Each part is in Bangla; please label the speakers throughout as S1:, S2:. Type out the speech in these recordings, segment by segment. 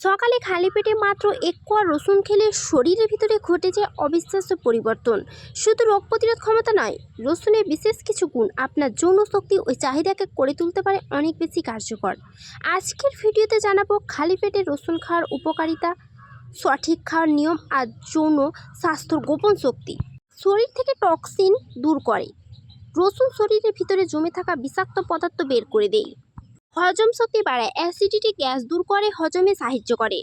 S1: সকালে খালি পেটে মাত্র এক কোয়া রসুন খেলে শরীরের ভিতরে ঘটে যায় অবিশ্বাস্য পরিবর্তন। শুধু রোগ প্রতিরোধ ক্ষমতা নয়, রসুনের বিশেষ কিছু গুণ আপনার যৌন শক্তি ও চাহিদাকে করে তুলতে পারে অনেক বেশি কার্যকর। আজকের ভিডিওতে জানাব খালি পেটে রসুন খাওয়ার উপকারিতা, সঠিক খাওয়ার নিয়ম আর যৌন স্বাস্থ্যর গোপন শক্তি। শরীর থেকে টক্সিন দূর করে। রসুন শরীরের ভিতরে জমে থাকা বিষাক্ত পদার্থ বের করে দেয়। হজম শক্তি বাড়ায় অ্যাসিডিটি গ্যাস দূর করে, হজমে সাহায্য করে।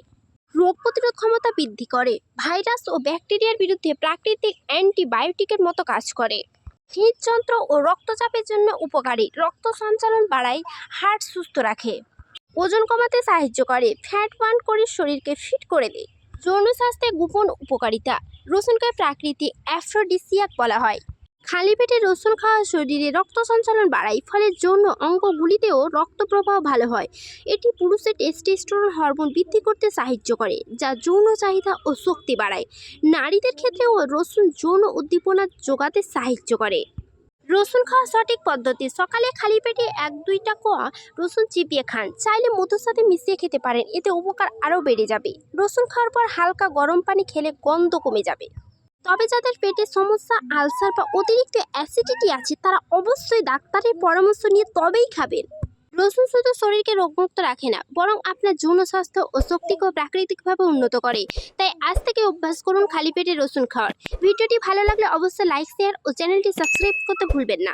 S1: রোগ প্রতিরোধ ক্ষমতা বৃদ্ধি করে। ভাইরাস ও ব্যাকটেরিয়ার বিরুদ্ধে প্রাকৃতিক অ্যান্টিবায়োটিকের মতো কাজ করে। হৃদযন্ত্র ও রক্তচাপের জন্য উপকারী। রক্ত সঞ্চালন বাড়ায় হার্ট সুস্থ রাখে। ওজন কমাতে সাহায্য করে। ফ্যাট বার্ন করে শরীরকে ফিট করে দেয়। যৌন স্বাস্থ্যে গোপন উপকারিতা। রসুনকে প্রাকৃতিক অ্যাফ্রোডিসিয়াক বলা হয়। খালি পেটে রসুন খাওয়া শরীরে রক্ত সঞ্চালন বাড়ায়, ফলে যৌন অঙ্গগুলিতেও রক্ত প্রবাহ ভালো হয়। এটি পুরুষের টেস্টোস্টেরন হরমোন বৃদ্ধি করতে সাহায্য করে, যা যৌন চাহিদা ও শক্তি বাড়ায়। নারীদের ক্ষেত্রেও রসুন যৌন উদ্দীপনা যোগাতে সাহায্য করে। রসুন খাওয়া সঠিক পদ্ধতি। সকালে খালি পেটে এক দুইটা কোয়া রসুন চিপিয়ে খান। চাইলে মধুর সাথে মিশিয়ে খেতে পারেন। এতে উপকার আরও বেড়ে যাবে। রসুন খাওয়ার পর হালকা গরম পানি খেলে গন্ধ কমে যাবে। তবে যাদের পেটে সমস্যা, আলসার বা অতিরিক্ত অ্যাসিডিটি আছে, তারা অবশ্যই ডাক্তারের পরামর্শ নিয়ে তবেই খাবেন। রসুন শুধু শরীরকে রোগমুক্ত রাখে না, বরং আপনার যৌন স্বাস্থ্য ও শক্তিকেও প্রাকৃতিকভাবে উন্নত করে। তাই আজ থেকে অভ্যাস করুন খালি পেটে রসুন খাওয়ার। ভিডিওটি ভালো লাগলে অবশ্যই লাইক শেয়ার ও চ্যানেলটি সাবস্ক্রাইব করতে ভুলবেন না।